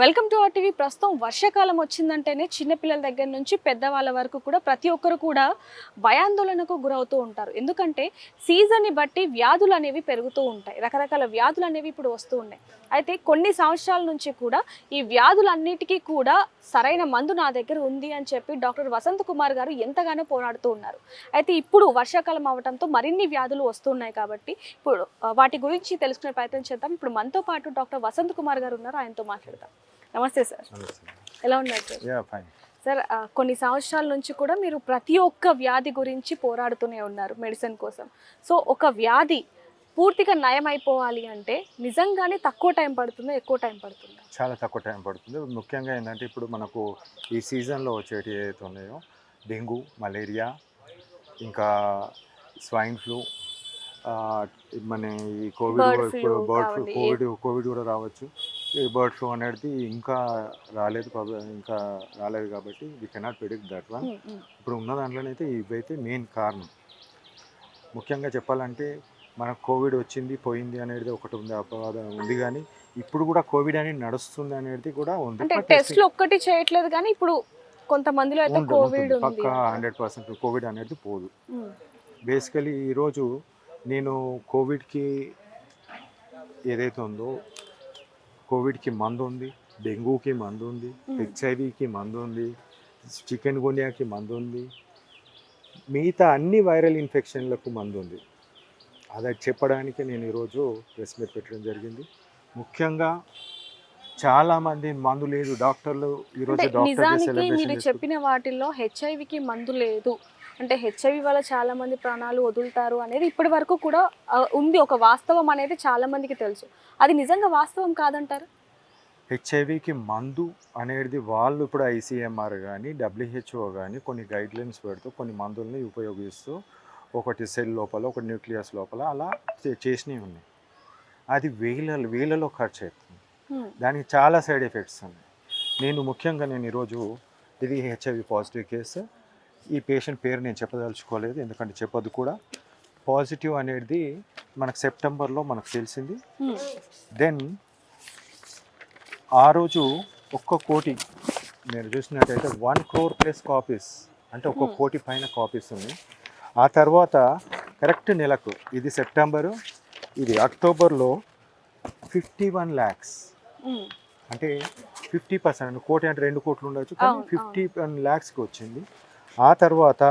Welcome to RTV. ప్రస్తుతం వర్షాకాలం వచ్చిందంటేనే చిన్నపిల్లల దగ్గర నుంచి పెద్దవాళ్ళ వరకు కూడా ప్రతి ఒక్కరు కూడా భయాందోళనకు గురవుతూ ఉంటారు. ఎందుకంటే సీజన్ని బట్టి వ్యాధులు అనేవి పెరుగుతూ ఉంటాయి. రకరకాల వ్యాధులు అనేవి ఇప్పుడు వస్తూ ఉన్నాయి. అయితే కొన్ని సంవత్సరాల నుంచి కూడా ఈ వ్యాధులన్నిటికీ కూడా సరైన మందు నా దగ్గర ఉంది అని చెప్పి డాక్టర్ వసంత్ కుమార్ గారు ఎంతగానో పోరాడుతూ ఉన్నారు. అయితే ఇప్పుడు వర్షాకాలం అవడంతో మరిన్ని వ్యాధులు వస్తున్నాయి కాబట్టి ఇప్పుడు వాటి గురించి తెలుసుకునే ప్రయత్నం చేద్దాం. ఇప్పుడు మనతో పాటు డాక్టర్ వసంత్ కుమార్ గారు ఉన్నారు. ఆయనతో మాట్లాడదాం. నమస్తే సార్. ఎలా ఉన్నారు సార్? సార్ కొన్ని సంవత్సరాల నుంచి కూడా మీరు ప్రతి ఒక్క వ్యాధి గురించి పోరాడుతూనే ఉన్నారు మెడిసిన్ కోసం. సో ఒక వ్యాధి పూర్తిగా నయం అయిపోవాలి అంటే నిజంగానే తక్కువ టైం పడుతుందా ఎక్కువ టైం పడుతుందా చాలా తక్కువ టైం పడుతుంది ముఖ్యంగా ఏంటంటే ఇప్పుడు మనకు ఈ సీజన్లో వచ్చేటి ఏదైతే ఉన్నాయో డెంగ్యూ మలేరియా ఇంకా స్వైన్ ఫ్లూ మన ఈ కోవిడ్ ఇప్పుడు బర్డ్ ఫ్లూ కావండి. కోవిడ్ కూడా రావచ్చు ఈ బర్డ్ ఫ్లూ అనేది ఇంకా రాలేదు ఇంకా రాలేదు కాబట్టి we cannot predict that one. ఇప్పుడు ఉన్న దాంట్లోనైతే ఇవైతే మెయిన్ కారణం ముఖ్యంగా చెప్పాలంటే మనకు కోవిడ్ వచ్చింది పోయింది అనేది ఒకటి ఉంది అపవాదం ఉంది కానీ ఇప్పుడు కూడా కోవిడ్ అనేది నడుస్తుంది అనేది కూడా ఉంది. అంటే టెస్ట్లు ఒక్కటి చేయట్లేదు కానీ ఇప్పుడు కొంతమందిలో అయితే కోవిడ్ పక్కా హండ్రెడ్ పర్సెంట్ కోవిడ్ అనేది పోదు. బేసికలీ ఈరోజు నేను కోవిడ్కి ఏదైతే ఉందో కోవిడ్కి మందు ఉంది డెంగూకి మందు ఉంది. హెచ్ఐవికి మందు ఉంది చికెన్ గున్యాకి మందు ఉంది మిగతా అన్ని వైరల్ ఇన్ఫెక్షన్లకు మందు ఉంది. అది చెప్పడానికి నేను ఈరోజు ప్రెస్ మీట్ పెట్టడం జరిగింది. ముఖ్యంగా చాలామంది మందు లేదు డాక్టర్లు ఈరోజు నిజానికి మీరు చెప్పిన వాటిల్లో హెచ్ఐవికి మందు లేదు. అంటే హెచ్ఐవి వల్ల చాలా మంది ప్రాణాలు వదులుతారు అనేది ఇప్పటి వరకు కూడా ఉంది. ఒక వాస్తవం అనేది చాలా మందికి తెలుసు. అది నిజంగా వాస్తవం కాదంటారు? హెచ్ఐవికి మందు అనేది వాళ్ళు ఇప్పుడు ఐసీఎంఆర్ కానీ డబ్ల్యూహెచ్ఓ కానీ కొన్ని గైడ్లైన్స్ పెడుతూ కొన్ని మందుల్ని ఉపయోగిస్తూ ఒకటి సెల్ లోపల ఒకటి న్యూక్లియస్ లోపల అలా చేసినవి ఉన్నాయి. అది వేల వేలలో ఖర్చు అవుతుంది. దానికి చాలా సైడ్ ఎఫెక్ట్స్ ఉన్నాయి. నేను ముఖ్యంగా నేను ఈరోజు ఇది హెచ్ఐవి పాజిటివ్ కేసు. ఈ పేషెంట్ పేరు నేను చెప్పదలుచుకోలేదు ఎందుకంటే చెప్పొద్దు కూడా. పాజిటివ్ అనేది మనకు సెప్టెంబర్లో మనకు తెలిసింది. దెన్ ఆ రోజు ఒక్క కోటి నేను చూసినట్టయితే వన్ క్రోర్ ప్లస్ కాపీస్ అంటే ఒక్క. కోటి పైన కాపీస్ ఉన్నాయి. ఆ తర్వాత కరెక్ట్ నెలకు ఇది సెప్టెంబరు ఇది అక్టోబర్లో ఫిఫ్టీ వన్ ల్యాక్స్. అంటే ఫిఫ్టీ పర్సెంట్ కోటి అంటే రెండు కోట్లు ఉండొచ్చు కానీ ఫిఫ్టీ వన్ ల్యాక్స్కి వచ్చింది. ఆ తర్వాత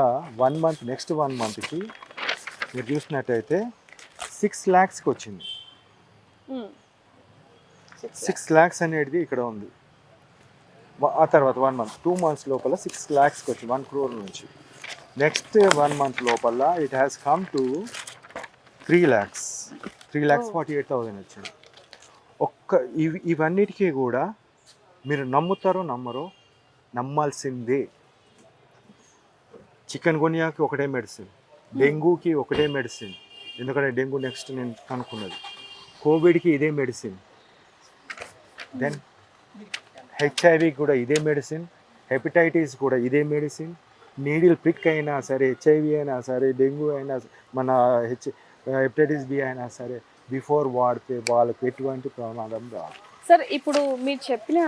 వన్ మంత్ నెక్స్ట్ వన్ మంత్కి మీరు చూసినట్టయితే సిక్స్ ల్యాక్స్కి వచ్చింది. సిక్స్ ల్యాక్స్ అనేది ఇక్కడ ఉంది. ఆ తర్వాత వన్ మంత్ టూ మంత్స్ లోపల సిక్స్ ల్యాక్స్కి వచ్చి వన్ క్రోర్ నుంచి. నెక్స్ట్ వన్ మంత్ లోపల it has come to three lakhs three lakhs. Forty eight thousand వచ్చింది. ఒక్క ఇవి ఇవన్నిటికీ కూడా మీరు నమ్ముతారో నమ్మరో నమ్మాల్సిందే. చికెన్ గునియాకి ఒకటే మెడిసిన్ డెంగూకి ఒకటే మెడిసిన్ ఎందుకంటే డెంగ్యూ నెక్స్ట్ నేను కనుక్కున్నది కోవిడ్కి ఇదే మెడిసిన్ దెన్ హెచ్ఐవి కూడా ఇదే మెడిసిన్ హెపటైటిస్ కూడా ఇదే మెడిసిన్ నీడిల్ ప్రిక్ అయినా సరే హెచ్ఐవి అయినా సరే డెంగ్యూ అయినా మన హెచ్ హెపటైటిస్ బి అయినా సరే బిఫోర్ వాడితే వాళ్ళకి ఎటువంటి ప్రమాదం రాదు. సార్ ఇప్పుడు మీరు చెప్పిన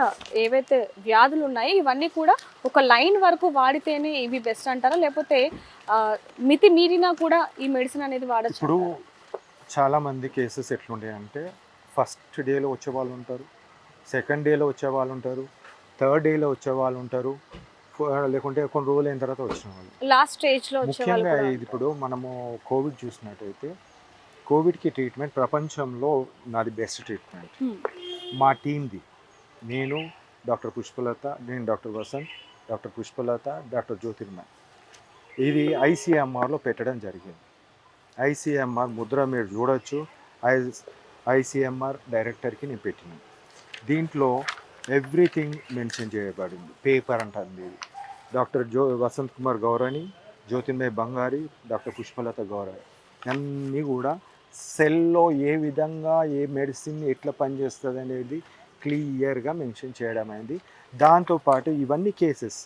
ఏవైతే వ్యాధులు ఉన్నాయో ఇవన్నీ కూడా ఒక లైన్ వరకు వాడితేనే ఇవి బెస్ట్ అంటారా? లేకపోతే మితి మీరినా కూడా ఈ మెడిసిన్ అనేది వాడచ్చు? ఇప్పుడు చాలామంది కేసెస్ ఎట్లుంటాయంటే ఫస్ట్ డేలో వచ్చే వాళ్ళు ఉంటారు సెకండ్ డేలో వచ్చే వాళ్ళు ఉంటారు థర్డ్ డేలో వచ్చే వాళ్ళు ఉంటారు లేకుంటే కొన్ని రోజులు అయిన తర్వాత వచ్చిన వాళ్ళు. లాస్ట్ స్టేజ్లో వచ్చే వాళ్ళు ముఖ్యంగా ఇది ఇప్పుడు మనము కోవిడ్ చూసినట్టయితే కోవిడ్కి ట్రీట్మెంట్ ప్రపంచంలో నాది బెస్ట్ ట్రీట్మెంట్ హ్మ్. మా టీంది నేను డాక్టర్ పుష్పలత నేను doctor Vasanth doctor Pushpalatha doctor Jyothirmay. ఇది ఐసీఎంఆర్లో పెట్టడం జరిగింది. ఐసీఎంఆర్ ముద్ర మీరు చూడొచ్చు. ఐ ఐసీఎంఆర్ డైరెక్టర్కి నేను పెట్టినాను దీంట్లో ఎవ్రీథింగ్ మెన్షన్ చేయబడింది. పేపర్ అంటుంది. డాక్టర్ జో వసంత్ కుమార్ గౌరని జ్యోతిర్మయ బంగారి డాక్టర్ పుష్పలత గౌరవి అన్నీ కూడా సెల్లో ఏ విధంగా ఏ మెడిసిన్ ఎట్లా పనిచేస్తుంది అనేది క్లియర్గా మెన్షన్ చేయడం అయింది. దాంతోపాటు ఇవన్నీ కేసెస్.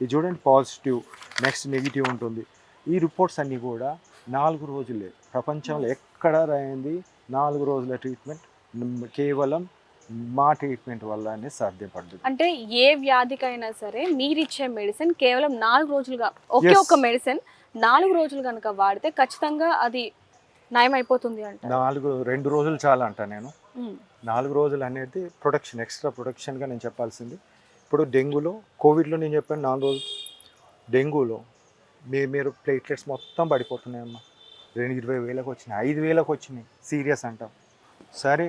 ఇది చూడండి పాజిటివ్ నెక్స్ట్ నెగిటివ్ ఉంటుంది. ఈ రిపోర్ట్స్ అన్నీ కూడా నాలుగు రోజులే. ప్రపంచంలో ఎక్కడ రాయింది? నాలుగు రోజుల ట్రీట్మెంట్. కేవలం మా ట్రీట్మెంట్ వల్లనే సాధ్యపడ్డది. అంటే ఏ వ్యాధికైనా సరే మీరు ఇచ్చే మెడిసిన్ కేవలం నాలుగు రోజులుగా ఒకే. ఒక మెడిసిన్ నాలుగు రోజులు కనుక వాడితే ఖచ్చితంగా అది నయం అయిపోతుంది అంట నాలుగు రెండు రోజులు చాలా అంట నేను నాలుగు రోజులు అనేది ప్రొడక్షన్ ఎక్స్ట్రా ప్రొడక్షన్గా నేను చెప్పాల్సింది. ఇప్పుడు డెంగ్యూలో కోవిడ్లో నేను చెప్పాను నాలుగు రోజులు. డెంగ్యూలో మీ మీరు ప్లేట్లెట్స్ మొత్తం పడిపోతున్నాయమ్మా. రెండు ఇరవై వేలకు వచ్చినాయి ఐదు వేలకు వచ్చినాయి. సీరియస్ అంటాం. సరే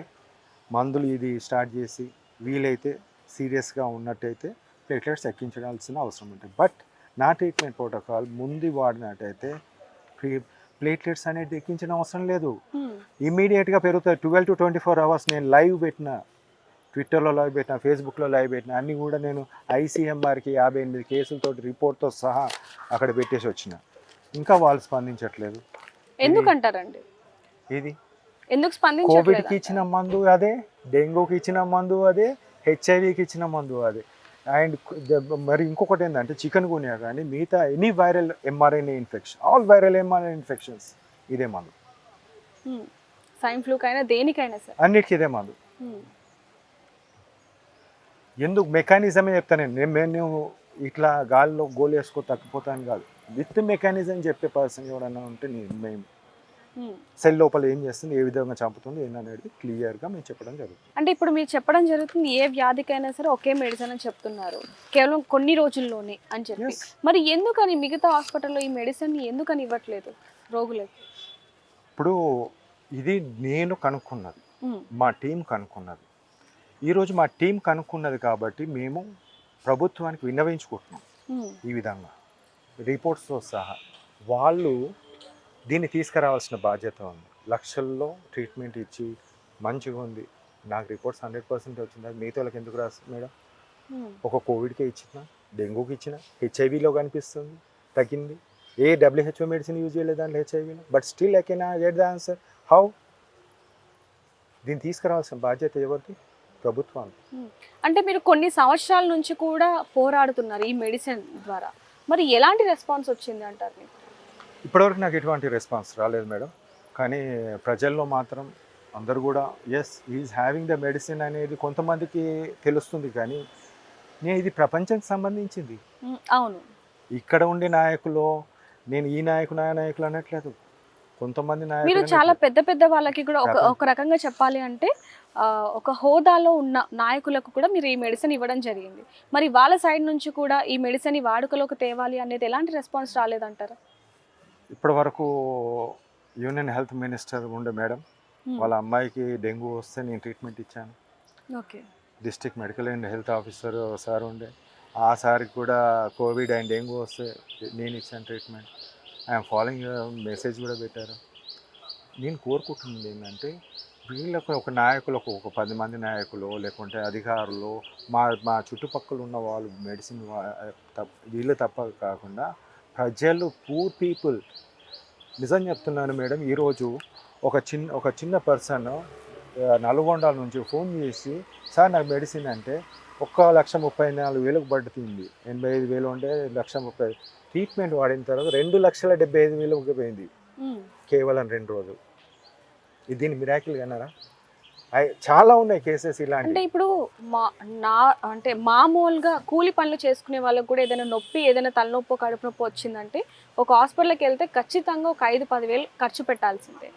మందులు ఇది స్టార్ట్ చేసి వీలైతే సీరియస్గా ఉన్నట్టయితే ప్లేట్లెట్స్ ఎక్కించాల్సిన అవసరం ఉంటుంది. బట్ నా ట్రీట్మెంట్ ప్రోటోకాల్ ముందు వాడినట్టయితే ప్లేట్లెట్స్ అనేది ఎక్కించిన అవసరం లేదు. ఇమీడియట్గా పెరుగుతాయి. Twelve to twenty four hours నేను లైవ్ పెట్టిన ట్విట్టర్లో లైవ్ పెట్టిన ఫేస్బుక్లో లైవ్ పెట్టిన అన్నీ కూడా నేను ఐసీఎంఆర్కి యాభై ఎనిమిది కేసులతో రిపోర్ట్తో సహా అక్కడ పెట్టేసి వచ్చిన. ఇంకా వాళ్ళు స్పందించట్లేదు. ఎందుకంటారండి? ఇది ఎందుకు కోవిడ్కి ఇచ్చిన మందు అదే డెంగ్యూకి ఇచ్చిన మందు అదే హెచ్ఐవికి ఇచ్చిన మందు అదే. అండ్ మరి ఇంకొకటి ఏంటంటే చికెన్ గునియా కానీ మిగతా any viral mRNA infection all viral mRNA infections ఇదే మందు. సైన్ ఫ్లూకైనా దేనికైనా సరే. అన్నిటికీ ఇదే మందు. ఎందుకు? మెకానిజమే చెప్తాను నేను. నేను ఇట్లా గాలిలో గోలు వేసుకో తగ్గిపోతాను కాదు. విత్ మెకానిజం చెప్పే పర్సన్ ఎవడన్నా ఉంటే నేను మేము. సెల్ లోపల ఏం చేస్తుంది ఏ విధంగా చంపుతుంది ఏంటనేది క్లియర్గా మేము చెప్పడం జరుగుతుంది. అంటే ఇప్పుడు మీరు చెప్పడం జరుగుతుంది ఏ వ్యాధికైనా సరే ఒకే మెడిసిన్ అని చెప్తున్నారు. కేవలం కొన్ని రోజుల్లోనే అని చెప్పి. మరి ఎందుకని మిగతా హాస్పిటల్లో ఈ మెడిసిన్ ఎందుకని ఇవ్వట్లేదు రోగులకి? ఇప్పుడు ఇది నేను కనుక్కున్నది. మా టీం కనుక్కున్నది. ఈరోజు మా టీం కనుక్కున్నది కాబట్టి మేము ప్రభుత్వానికి విన్నవించుకుంటున్నాం. ఈ విధంగా. రిపోర్ట్స్తో సహా. వాళ్ళు దీన్ని తీసుకురావాల్సిన బాధ్యత ఉంది. లక్షల్లో ట్రీట్మెంట్ ఇచ్చి మంచిగా ఉంది. నాకు రిపోర్ట్స్ హండ్రెడ్ పర్సెంట్ వచ్చింది? అది మిగతా వాళ్ళకి ఎందుకు రాస్తుంది మేడం. ఒక కోవిడ్కే ఇచ్చిన డెంగ్యూకి ఇచ్చిన హెచ్ఐవిలో కనిపిస్తుంది తగ్గింది. ఏ డబ్ల్యూహెచ్ఓ మెడిసిన్ యూజ్ చేయలేదు దాంట్లో హెచ్ఐవిలో? But still I can get the answer. How? దీన్ని తీసుకురావాల్సిన బాధ్యత ఎవరిది? ప్రభుత్వం. అంటే మీరు కొన్ని సంవత్సరాల నుంచి కూడా పోరాడుతున్నారు ఈ మెడిసిన్ ద్వారా. మరి ఎలాంటి రెస్పాన్స్ వచ్చింది అంటారు మీకు? ఇప్పటివరకు నాకు ఎటువంటి రెస్పాన్స్ రాలేదు మేడం. కానీ ప్రజల్లో మాత్రం అందరు కూడా yes is having the medicine అనేది కొంతమందికి తెలుస్తుంది కానీ నేను ఇది ప్రపంచానికి సంబంధించింది. అవును. ఇక్కడ ఉండే నాయకులు నేను ఈ నాయకులు ఆ నాయకులు అనట్లేదు. కొంతమంది మీరు చాలా. పెద్ద పెద్ద వాళ్ళకి కూడా ఒక ఒక రకంగా చెప్పాలి అంటే ఒక హోదాలో ఉన్న నాయకులకు కూడా మీరు ఈ మెడిసిన్ ఇవ్వడం జరిగింది. మరి వాళ్ళ సైడ్ నుంచి కూడా ఈ మెడిసిన్ వాడుకలోకి తేవాలి అనేది ఎలాంటి రెస్పాన్స్ రాలేదంటారా? ఇప్పటి వరకు యూనియన్ హెల్త్ మినిస్టర్ ఉండే మేడం. వాళ్ళ అమ్మాయికి డెంగ్యూ వస్తే నేను ట్రీట్మెంట్ ఇచ్చాను. Okay. District medical and health officer sir ఉండే. ఆ సార్కి కూడా కోవిడ్ అండ్ డెంగ్యూ వస్తే నేను ఇచ్చాను ట్రీట్మెంట్. ఐఎమ్ ఫాలోయింగ్ మెసేజ్ కూడా పెట్టారు. నేను కోరుకుంటున్నది ఏంటంటే వీళ్ళకు ఒక నాయకులకు ఒక పది మంది నాయకులు లేకుంటే అధికారులు మా మా చుట్టుపక్కల ఉన్న వాళ్ళు మెడిసిన్ వీళ్ళు తప్ప కాకుండా ప్రజలు పూర్ పీపుల్. నిజం చెప్తున్నాను మేడం ఈరోజు ఒక చిన్న ఒక చిన్న పర్సన్ నల్గొండ నుంచి ఫోన్ చేసి సార్ నాకు మెడిసిన్ అంటే ఒక్క లక్ష ముప్పై నాలుగు వేలకు పడుతుంది. ఎనభై ఐదు వేలు ఉంటే లక్ష ముప్పై ట్రీట్మెంట్ వాడిన తర్వాత రెండు లక్షల డెబ్బై ఐదు వేలకు పోయింది. కేవలం రెండు రోజులు. ఇది దీన్ని మిరాకిల్ అన్నారా అయ్- చాలా ఉన్నాయి కేసెస్ అంటే ఇలాంటి ఇప్పుడు మా నా అంటే మామూలుగా కూలి పనులు చేసుకునే వాళ్ళకి కూడా ఏదైనా నొప్పి ఏదైనా తలనొప్పి కడుపు నొప్పి వచ్చిందంటే ఒక హాస్పిటల్కి వెళ్తే ఖచ్చితంగా ఒక ఐదు పదివేలు ఖర్చు పెట్టాల్సిందే.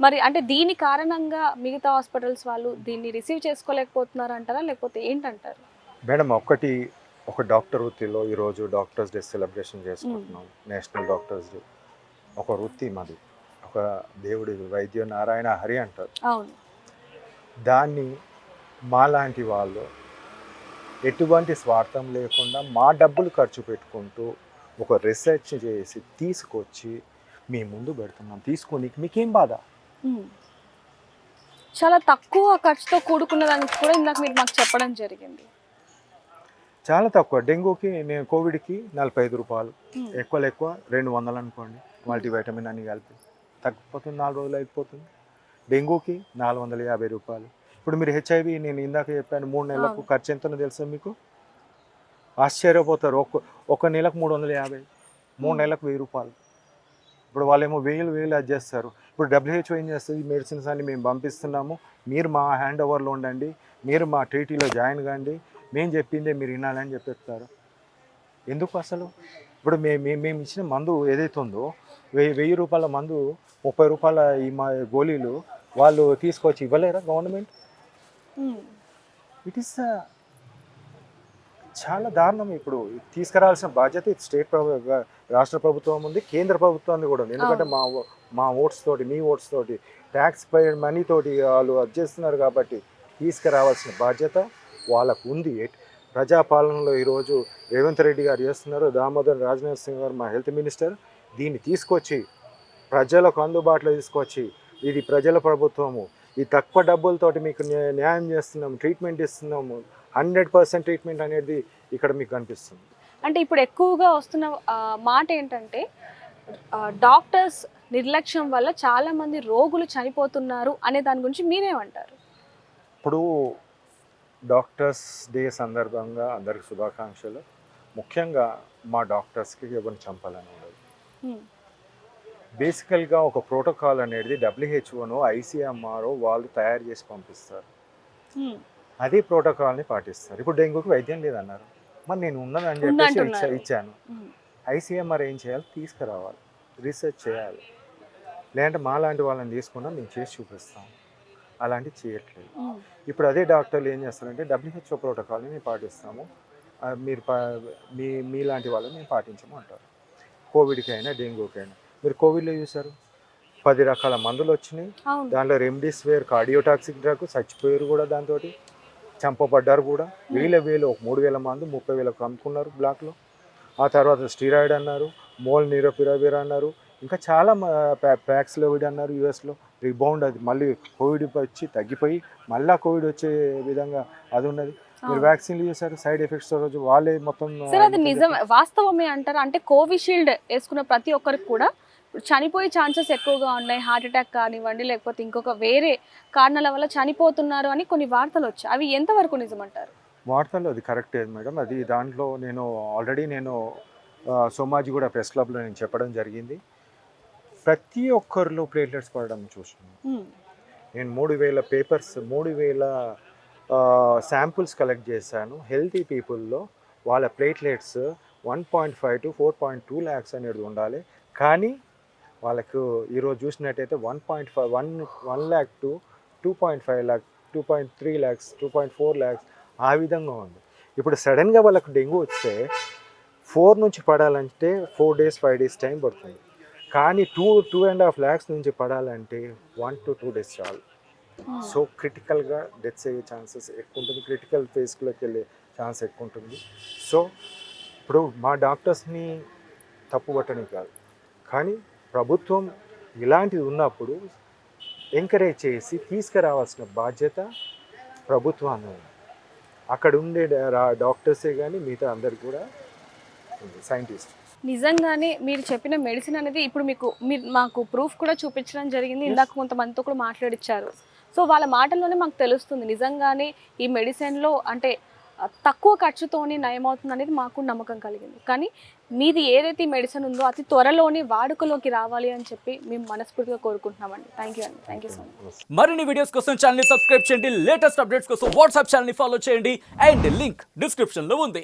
మరి అంటే దీని కారణంగా మిగతా హాస్పిటల్స్ వాళ్ళు దీన్ని రిసీవ్ చేసుకోలేకపోతున్నారు అంటారా లేకపోతే ఏంటంటారు? మేడం ఒక్కటి ఒక డాక్టర్ వృత్తిలో ఈరోజు డాక్టర్స్ డే సెలబ్రేషన్ చేసుకుంటున్నాం. National doctors day. ఒక వృత్తి మాది. ఒక దేవుడి వైద్య నారాయణ హరి అంటారు. అవును. దాన్ని మాలాంటి వాళ్ళు ఎటువంటి స్వార్థం లేకుండా మా డబ్బులు ఖర్చు పెట్టుకుంటూ ఒక రీసెర్చ్ చేసి తీసుకొచ్చి మీ ముందు పెడుతున్నాం. తీసుకోనికి మీకేం బాధ. చాలా తక్కువ ఖర్చుతో కూడుకున్న దానికి కూడా ఇందాక మీరు మాకు చెప్పడం జరిగింది. చాలా తక్కువ. డెంగ్యూకి నేను కోవిడ్కి నలభై ఐదు రూపాయలు. ఎక్కువ ఎక్కువ రెండు వందలు అనుకోండి. మల్టీవైటమిన్ అన్ని కలిపి. తగ్గిపోతుంది నాలుగు రోజులు అయిపోతుంది. డెంగ్యూకి నాలుగు వందల యాభై రూపాయలు. ఇప్పుడు మీరు హెచ్ఐవి నేను ఇందాక చెప్పాను మూడు నెలలకు. ఖర్చు ఎంతనో తెలుసా మీకు? ఆశ్చర్యపోతారు. ఒక ఒక నెలకు మూడు వందల యాభై మూడు. నెలలకు వెయ్యి రూపాయలు. ఇప్పుడు వాళ్ళేమో వేలు వేలు అది చేస్తారు. ఇప్పుడు డబ్ల్యూహెచ్ఓ ఏం చేస్తుంది? ఈ మెడిసిన్స్ అన్ని మేము పంపిస్తున్నాము. మీరు మా హ్యాండ్ ఓవర్లో ఉండండి. మీరు మా ట్రీటీలో జాయిన్ కాండి. మేము చెప్పిందే మీరు వినాలని చెప్పేస్తారు. ఎందుకు అసలు? ఇప్పుడు మేము మేము మేము ఇచ్చిన మందు ఏదైతే ఉందో వెయ్యి వెయ్యి రూపాయల మందు ముప్పై రూపాయల ఈ మా గోళీలు వాళ్ళు తీసుకొచ్చి ఇవ్వలేరా గవర్నమెంట్. ఇట్ ఈస్ చాలా దారుణం ఇప్పుడు. తీసుకురావాల్సిన బాధ్యత స్టేట్ ప్రభు రాష్ట్ర ప్రభుత్వం ఉంది కేంద్ర ప్రభుత్వాన్ని కూడా ఉంది. ఎందుకంటే మా మా ఓట్స్ తోటి మీ ఓట్స్ తోటి ట్యాక్స్ పే మనీ తోటి వాళ్ళు అది చేస్తున్నారు కాబట్టి తీసుకురావాల్సిన బాధ్యత వాళ్ళకు ఉంది. ప్రజాపాలనలో ఈరోజు రేవంత్ రెడ్డి గారు చేస్తున్నారు దామోదర్ రాజనాథ్ సింగ్ గారు మా హెల్త్ మినిస్టర్. దీన్ని తీసుకొచ్చి ప్రజలకు అందుబాటులో తీసుకొచ్చి ఇది ప్రజల ప్రభుత్వము. ఈ తక్కువ డబ్బులతోటి మీకు న్యా- న్యాయం చేస్తున్నాము ట్రీట్మెంట్ ఇస్తున్నాము. హండ్రెడ్ పర్సెంట్ ట్రీట్మెంట్ అనేది ఇక్కడ మీకు కనిపిస్తుంది. అంటే ఇప్పుడు ఎక్కువగా వస్తున్న మాట ఏంటంటే డాక్టర్స్ నిర్లక్ష్యం వల్ల చాలా మంది రోగులు చనిపోతున్నారు అనే దాని గురించి మీరేమంటారు? ఇప్పుడు డాక్టర్స్ డే సందర్భంగా అందరికి శుభాకాంక్షలు. ముఖ్యంగా మా డాక్టర్స్కి ఎవరిని చంపాలని ఉండదు. బేసికల్గా ఒక ప్రోటోకాల్ అనేది డబ్ల్యూహెచ్ఓను ఐసీఎంఆర్ వాళ్ళు తయారు చేసి పంపిస్తారు. అదే ప్రోటోకాల్ని పాటిస్తారు. ఇప్పుడు డెంగ్యూకి వైద్యం లేదన్నారు. మరి నేను ఉన్నదని చెప్పేసి. ఇచ్చాను. ఐసీఎంఆర్ ఏం చేయాలి? తీసుకురావాలి. రీసెర్చ్ చేయాలి. లేదంటే మా లాంటి వాళ్ళని తీసుకున్నా మేము చేసి చూపిస్తాం అలాంటివి చేయట్లేదు. ఇప్పుడు అదే డాక్టర్లు ఏం చేస్తారంటే డబ్ల్యూహెచ్ఓ ప్రోటోకాల్ని మేము పాటిస్తాము. మీరు పా మీ మీలాంటి వాళ్ళని మేము పాటించము అంటారు. కోవిడ్కి అయినా డెంగ్యూకి అయినా మీరు కోవిడ్లో చూసారు పది రకాల మందులు వచ్చినాయి. దాంట్లో రెమ్డిసివిర్ కార్డియోటాక్సిక్ డ్రగ్ చచ్చిపోయారు కూడా దాంతో చంపబడ్డారు కూడా. వేల వేలు ఒక మూడు వేల మంది ముప్పై వేలకు అమ్ముకున్నారు బ్లాక్లో. ఆ తర్వాత స్టీరాయిడ్ అన్నారు మోల్ నీరోపిరావిర్ అన్నారు. ఇంకా చాలా ప్యాక్స్లోవిడ్ అన్నారు యూఎస్లో. రిబౌండ్ అది మళ్ళీ కోవిడ్ వచ్చి తగ్గిపోయి మళ్ళీ కోవిడ్ వచ్చే విధంగా అది ఉన్నది. మీరు. వ్యాక్సిన్లు చేశారు సైడ్ ఎఫెక్ట్స్ రోజు వాళ్ళే మొత్తం అది నిజం. వాస్తవమే అంటారా? అంటే కోవిషీల్డ్ వేసుకున్న ప్రతి ఒక్కరికి కూడా చనిపోయే ఛాన్సెస్ ఎక్కువగా ఉన్నాయి. హార్ట్ అటాక్ కానివ్వండి లేకపోతే ఇంకొక వేరే కారణాల వల్ల చనిపోతున్నారు అని కొన్ని వార్తలు వచ్చాయి. అవి ఎంతవరకు నిజమంటారు? వార్తల్లో అది కరెక్టే మేడం. అది దాంట్లో నేను ఆల్రెడీ నేను ఆ, సోమాజిగూడ ప్రెస్ క్లబ్లో నేను చెప్పడం జరిగింది. ప్రతి ఒక్కరిలో ప్లేట్లెట్స్ పడడం చూస్తున్నాను. నేను మూడు వేల పేపర్స్ మూడు వేల శాంపుల్స్ కలెక్ట్ చేశాను. హెల్తీ పీపుల్లో వాళ్ళ platelets one point five to four point two lakhs అనేది ఉండాలి. కానీ వాళ్ళకు ఈరోజు చూసినట్టయితే one point five one one lakh to two point five lakh two point three lakhs two point four lakhs ఆ విధంగా ఉంది. ఇప్పుడు సడన్గా వాళ్ళకు డెంగ్యూ వస్తే ఫోర్ నుంచి పడాలంటే four days five days time పడుతుంది. కానీ two two and half lakhs నుంచి పడాలంటే వన్ టు టూ డేస్ చాలు. సో క్రిటికల్గా డెత్స్ అయ్యే ఛాన్సెస్ ఎక్కువ ఉంటుంది. క్రిటికల్ ఫేస్లోకి వెళ్ళే ఛాన్స్ ఎక్కువ ఉంటుంది. సో ఇప్పుడు మా డాక్టర్స్ని తప్పు పట్టడం కాదు. కానీ ప్రభుత్వం ఇలాంటిది ఉన్నప్పుడు ఎంకరేజ్ చేసి తీసుకురావాల్సిన బాధ్యత ప్రభుత్వాన్ని ఉంది. అక్కడ ఉండే డాక్టర్సే కానీ మిగతా అందరికి కూడా సైంటిస్ట్ నిజంగానే మీరు చెప్పిన మెడిసిన్ అనేది ఇప్పుడు మీకు మీరు మాకు ప్రూఫ్ కూడా చూపించడం జరిగింది. ఇందాక కొంతమందితో కూడా మాట్లాడిచ్చారు. సో వాళ్ళ మాటల్లోనే మాకు తెలుస్తుంది. నిజంగానే ఈ మెడిసిన్లో అంటే తక్కువ ఖర్చుతోనే నయమవుతుంది అనేది మాకు నమ్మకం కలిగింది. కానీ మీది ఏదైతే మెడిసిన్ ఉందో అతి త్వరలోనే వాడుకలోకి రావాలి అని చెప్పి మేము మనస్ఫూర్తిగా కోరుకుంటున్నామండి. థ్యాంక్ యూ అండి. థ్యాంక్ యూ సో మచ్ మరిన్ని వీడియోస్ కోసం ఛానల్ సబ్స్క్రైబ్ చేయండి. లేటెస్ట్ అప్డేట్స్ కోసం వాట్సాప్ ఛానల్ని ఫాలో చేయండి. అండ్ లింక్ డిస్క్రిప్షన్లో ఉంది.